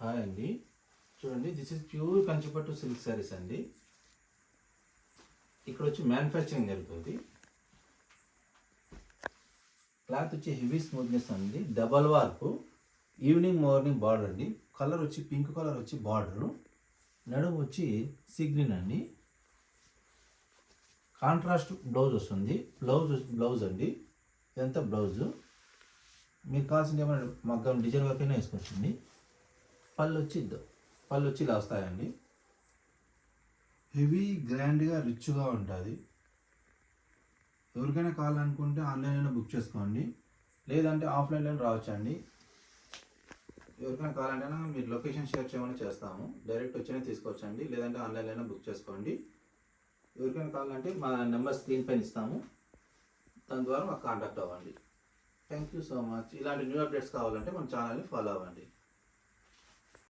Hi అండి. చూడండి this is pure Kanchipattu silk saris అండి. ఇక్కడ వచ్చి మ్యానుఫ్యాక్చరింగ్ జరుగుతుంది. క్లాత్ వచ్చి హెవీ స్మూత్నెస్ అండి. Double warp evening morning border అండి. కలర్ వచ్చి పింక్ కలర్ వచ్చి బార్డరు నడుము వచ్చి సిగ్రీన్ అండి. కాంట్రాస్ట్ బ్లౌజ్ వస్తుంది. బ్లౌజ్ బ్లౌజ్ అండి. ఇదంతా బ్లౌజు మీకు కావాల్సిన ఏమైనా మగ్గం డిజైన్ వర్క్ అయినా వేసుకోవచ్చండి. పళ్ళు వచ్చి పళ్ళు వచ్చి ఇలా వస్తాయండి. హెవీ గ్రాండ్గా రిచ్గా ఉంటుంది. ఎవరికైనా కావాలనుకుంటే ఆన్లైన్లో బుక్ చేసుకోండి. లేదంటే ఆఫ్లైన్లో రావచ్చండి. ఎవరికైనా కావాలంటేనా మీరు లొకేషన్ షేర్ చేయమని చేస్తాము. డైరెక్ట్ వచ్చినా తీసుకోవచ్చండి. లేదంటే ఆన్లైన్లో బుక్ చేసుకోండి. ఎవరికైనా కావాలంటే మా నెంబర్ స్క్రీన్ పైన ఇస్తాము. దాని ద్వారా మాకు కాంటాక్ట్ అవ్వండి. Thank you so much. ఇలాంటి న్యూ అప్డేట్స్ కావాలంటే మన ఛానల్ని ఫాలో అవ్వండి.